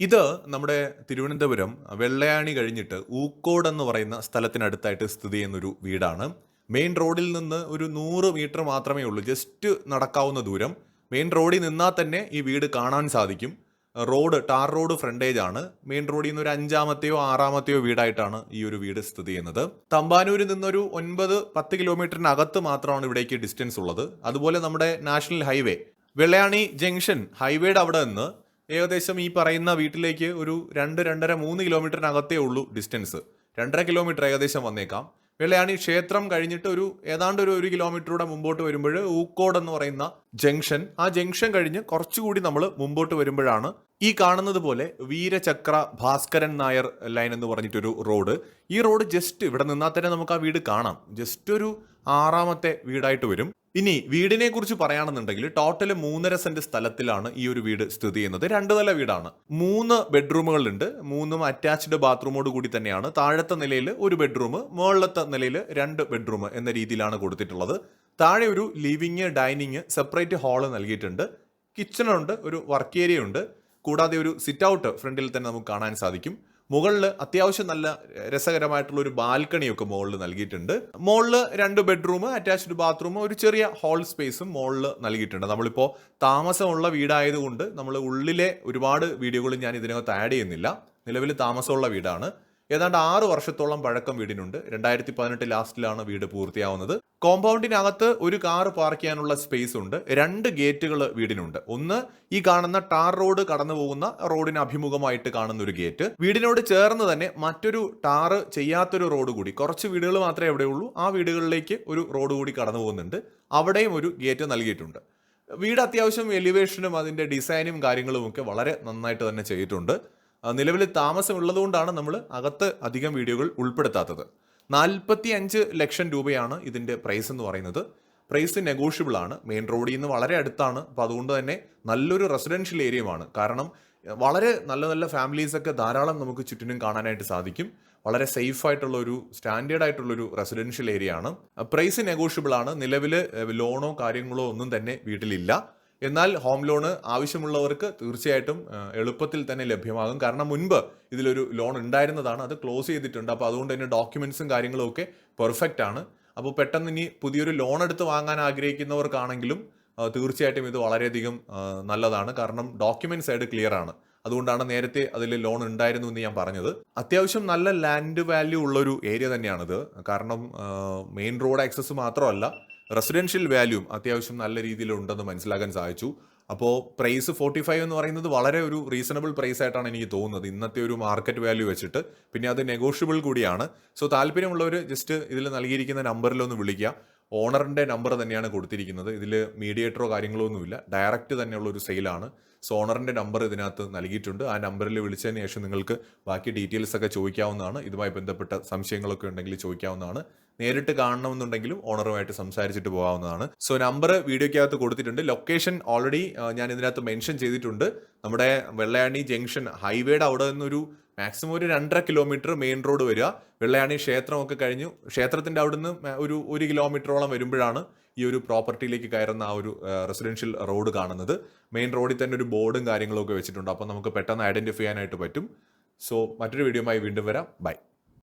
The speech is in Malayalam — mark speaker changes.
Speaker 1: ഇത് നമ്മുടെ തിരുവനന്തപുരം വെള്ളയാണി കഴിഞ്ഞിട്ട് ഊക്കോട് എന്ന് പറയുന്ന സ്ഥലത്തിനടുത്തായിട്ട് സ്ഥിതി ചെയ്യുന്നൊരു വീടാണ്. മെയിൻ റോഡിൽ നിന്ന് ഒരു നൂറ് മീറ്റർ മാത്രമേ ഉള്ളൂ. ജസ്റ്റ് നടക്കാവുന്ന ദൂരം. മെയിൻ റോഡിൽ നിന്നാൽ തന്നെ ഈ വീട് കാണാൻ സാധിക്കും. റോഡ് ടാർ റോഡ് ഫ്രണ്ടേജ് ആണ്. മെയിൻ റോഡിൽ നിന്ന് ഒരു അഞ്ചാമത്തെയോ ആറാമത്തെയോ വീടായിട്ടാണ് ഈ ഒരു വീട് സ്ഥിതി ചെയ്യുന്നത്. തമ്പാനൂരിൽ നിന്നൊരു ഒൻപത് പത്ത് കിലോമീറ്ററിനകത്ത് മാത്രമാണ് ഇവിടേക്ക് ഡിസ്റ്റൻസ് ഉള്ളത്. അതുപോലെ നമ്മുടെ നാഷണൽ ഹൈവേ വെള്ളയാണി ജംഗ്ഷൻ ഹൈവേയുടെ അവിടെ നിന്ന് ഏകദേശം ഈ പറയുന്ന വീട്ടിലേക്ക് ഒരു രണ്ട് രണ്ടര മൂന്ന് കിലോമീറ്ററിനകത്തേ ഉള്ളൂ ഡിസ്റ്റൻസ് രണ്ടര കിലോമീറ്റർ ഏകദേശം വന്നേക്കാം. വെള്ളയാണി ക്ഷേത്രം കഴിഞ്ഞിട്ട് ഒരു ഏതാണ്ട് ഒരു ഒരു കിലോമീറ്ററൂടെ മുമ്പോട്ട് വരുമ്പോൾ ഊക്കോട് എന്ന് പറയുന്ന ജംഗ്ഷൻ ആ ജംഗ്ഷൻ കഴിഞ്ഞ് കുറച്ചുകൂടി നമ്മൾ മുമ്പോട്ട് വരുമ്പോഴാണ് ഈ കാണുന്നത് പോലെ വീരചക്ര ഭാസ്കരൻ നായർ ലൈൻ എന്ന് പറഞ്ഞിട്ടൊരു റോഡ് ഈ റോഡ് ജസ്റ്റ് ഇവിടെ നിന്നാൽ തന്നെ നമുക്ക് ആ വീട് കാണാം. ജസ്റ്റ് ഒരു ആറാമത്തെ വീടായിട്ട് വരും. ഇനി വീടിനെ കുറിച്ച് പറയുകയാണെന്നുണ്ടെങ്കിൽ ടോട്ടൽ മൂന്നര സെന്റ് സ്ഥലത്തിലാണ് ഈ ഒരു വീട് സ്ഥിതി ചെയ്യുന്നത്. രണ്ട് നില വീടാണ്. മൂന്ന് ബെഡ്റൂമുകളുണ്ട് മൂന്നും അറ്റാച്ച്ഡ് ബാത്റൂമോട് കൂടി തന്നെയാണ്. താഴത്തെ നിലയിൽ ഒരു ബെഡ്റൂം മുകളിലത്തെ നിലയിൽ രണ്ട് ബെഡ്റൂം എന്ന രീതിയിലാണ് കൊടുത്തിട്ടുള്ളത്. താഴെ ഒരു ലിവിങ് ഡൈനിങ് സെപ്പറേറ്റ് ഹാൾ നൽകിയിട്ടുണ്ട്. കിച്ചണുണ്ട് ഒരു വർക്ക് ഏരിയ ഉണ്ട്. കൂടാതെ ഒരു സിറ്റ് ഔട്ട് ഫ്രണ്ടിൽ തന്നെ നമുക്ക് കാണാൻ സാധിക്കും. മുകളിൽ അത്യാവശ്യം നല്ല രസകരമായിട്ടുള്ള ഒരു ബാൽക്കണിയൊക്കെ മുകളിൽ നൽകിയിട്ടുണ്ട്. മുകളിൽ രണ്ട് ബെഡ്റൂം അറ്റാച്ച്ഡ് ബാത്റൂം ഒരു ചെറിയ ഹോൾ സ്പേസും മുകളിൽ നൽകിയിട്ടുണ്ട്. നമ്മളിപ്പോൾ താമസമുള്ള വീടായതുകൊണ്ട് നമ്മൾ ഉള്ളിലെ ഒരുപാട് വീഡിയോകൾ ഞാൻ ഇതിനകത്ത് ആഡ് ചെയ്യുന്നില്ല. നിലവിൽ താമസമുള്ള വീടാണ്. ഏതാണ്ട് ആറ് വർഷത്തോളം പഴക്കം വീടിനുണ്ട്. രണ്ടായിരത്തി പതിനെട്ട് ലാസ്റ്റിലാണ് വീട് പൂർത്തിയാവുന്നത്. കോമ്പൗണ്ടിനകത്ത് ഒരു കാർ പാർക്ക് ചെയ്യാനുള്ള സ്പേസ് ഉണ്ട്. രണ്ട് ഗേറ്റുകൾ വീടിനുണ്ട്. ഒന്ന് ഈ കാണുന്ന ടാർ റോഡ് കടന്നു പോകുന്ന റോഡിന് അഭിമുഖമായിട്ട് കാണുന്ന ഒരു ഗേറ്റ്. വീടിനോട് ചേർന്ന് തന്നെ മറ്റൊരു ടാർ ചെയ്യാത്തൊരു റോഡ് കൂടി. കുറച്ച് വീടുകൾ മാത്രമേ എവിടെയുള്ളൂ ആ വീടുകളിലേക്ക് ഒരു റോഡ് കൂടി കടന്നു പോകുന്നുണ്ട് അവിടെയും ഒരു ഗേറ്റ് നൽകിയിട്ടുണ്ട്. വീട് അത്യാവശ്യം എലിവേഷനും അതിന്റെ ഡിസൈനും കാര്യങ്ങളും ഒക്കെ വളരെ നന്നായിട്ട് തന്നെ ചെയ്തിട്ടുണ്ട്. നിലവിൽ താമസമുള്ളതുകൊണ്ടാണ് നമ്മൾ അകത്ത് അധികം വീഡിയോകൾ ഉൾപ്പെടുത്താത്തത്. നാൽപ്പത്തി അഞ്ച് ലക്ഷം രൂപയാണ് ഇതിന്റെ പ്രൈസ് എന്ന് പറയുന്നത്. പ്രൈസ് നെഗോഷ്യബിൾ ആണ്. മെയിൻ റോഡിൽ നിന്ന് വളരെ അടുത്താണ്. അപ്പോൾ അതുകൊണ്ട് തന്നെ നല്ലൊരു റെസിഡൻഷ്യൽ ഏരിയയുമാണ് കാരണം വളരെ നല്ല നല്ല ഫാമിലീസ് ഒക്കെ ധാരാളം നമുക്ക് ചുറ്റിനും കാണാനായിട്ട് സാധിക്കും. വളരെ സേഫ് ആയിട്ടുള്ള ഒരു സ്റ്റാൻഡേർഡ് ആയിട്ടുള്ള ഒരു റെസിഡൻഷ്യൽ ഏരിയ ആണ്. പ്രൈസ് നെഗോഷ്യബിൾ ആണ്. നിലവിൽ ലോണോ കാര്യങ്ങളോ ഒന്നും തന്നെ വീട്ടിലില്ല. എന്നാൽ ഹോം ലോണ് ആവശ്യമുള്ളവർക്ക് തീർച്ചയായിട്ടും എളുപ്പത്തിൽ തന്നെ ലഭ്യമാകും. കാരണം മുൻപ് ഇതിലൊരു ലോൺ ഉണ്ടായിരുന്നതാണ് അത് ക്ലോസ് ചെയ്തിട്ടുണ്ട്. അപ്പോൾ അതുകൊണ്ട് തന്നെ ഡോക്യുമെൻസും കാര്യങ്ങളും ഒക്കെ പെർഫെക്റ്റ് ആണ്. അപ്പോൾ പെട്ടെന്ന് ഇനി പുതിയൊരു ലോൺ എടുത്ത് വാങ്ങാൻ ആഗ്രഹിക്കുന്നവർക്കാണെങ്കിലും തീർച്ചയായിട്ടും ഇത് വളരെയധികം നല്ലതാണ്. കാരണം ഡോക്യുമെന്റ് ആയിട്ട് ക്ലിയർ ആണ്. അതുകൊണ്ടാണ് നേരത്തെ അതിൽ ലോൺ ഉണ്ടായിരുന്നു എന്ന് ഞാൻ പറഞ്ഞത്. അത്യാവശ്യം നല്ല ലാൻഡ് വാല്യൂ ഉള്ളൊരു ഏരിയ തന്നെയാണിത്. കാരണം മെയിൻ റോഡ് ആക്സസ് മാത്രമല്ല റെസിഡൻഷ്യൽ വാല്യൂം അത്യാവശ്യം നല്ല രീതിയിൽ ഉണ്ടെന്ന് മനസ്സിലാക്കാൻ സാധിച്ചു. അപ്പോൾ പ്രൈസ് ഫോർട്ടി ഫൈവ് എന്ന് പറയുന്നത് വളരെ ഒരു റീസണബിൾ പ്രൈസ് ആയിട്ടാണ് എനിക്ക് തോന്നുന്നത്. ഇന്നത്തെ ഒരു മാർക്കറ്റ് വാല്യൂ വെച്ചിട്ട്. പിന്നെ അത് നെഗോഷ്യബിൾ കൂടിയാണ്. സോ താല്പര്യമുള്ളവർ ജസ്റ്റ് ഇതിൽ നൽകിയിരിക്കുന്ന നമ്പറിലൊന്ന് വിളിക്കുക. ഓണറിന്റെ നമ്പർ തന്നെയാണ് കൊടുത്തിരിക്കുന്നത്. ഇതിൽ മീഡിയേറ്ററോ കാര്യങ്ങളോ ഒന്നുമില്ല. ഡയറക്റ്റ് തന്നെയുള്ള ഒരു സെയിലാണ് സോ ഓണറിന്റെ നമ്പർ ഇതിനകത്ത് നൽകിയിട്ടുണ്ട്. ആ നമ്പറിൽ വിളിച്ചതിന് ശേഷം നിങ്ങൾക്ക് ബാക്കി ഡീറ്റെയിൽസ് ഒക്കെ ചോദിക്കാവുന്നതാണ്. ഇതുമായി ബന്ധപ്പെട്ട സംശയങ്ങളൊക്കെ ഉണ്ടെങ്കിൽ ചോദിക്കാവുന്നതാണ്. നേരിട്ട് കാണണമെന്നുണ്ടെങ്കിലും ഓണറുമായിട്ട് സംസാരിച്ചിട്ട് പോകാവുന്നതാണ്. സോ നമ്പർ വീഡിയോയ്ക്കകത്ത് കൊടുത്തിട്ടുണ്ട്. ലൊക്കേഷൻ ഓൾറെഡി ഞാൻ ഇതിനകത്ത് മെൻഷൻ ചെയ്തിട്ടുണ്ട്. നമ്മുടെ വെള്ളയാണി ജംഗ്ഷൻ ഹൈവേയുടെ അവിടെ നിന്നൊരു മാക്സിമം ഒരു രണ്ടര കിലോമീറ്റർ മെയിൻ റോഡ് വരിക. വെള്ളയാണി ക്ഷേത്രമൊക്കെ കഴിഞ്ഞു. ക്ഷേത്രത്തിന്റെ അവിടുന്ന് ഒരു ഒരു കിലോമീറ്ററോളം വരുമ്പോഴാണ് ഈ ഒരു പ്രോപ്പർട്ടിയിലേക്ക് കയറുന്ന ആ ഒരു റെസിഡൻഷ്യൽ റോഡ് കാണുന്നത്. മെയിൻ റോഡിൽ തന്നെ ഒരു ബോർഡും കാര്യങ്ങളൊക്കെ വെച്ചിട്ടുണ്ട്. അപ്പോൾ നമുക്ക് പെട്ടെന്ന് ഐഡന്റിഫൈ ചെയ്യാനായിട്ട് പറ്റും. സോ മറ്റൊരു വീഡിയോയുമായി വീണ്ടും വരാം. ബൈ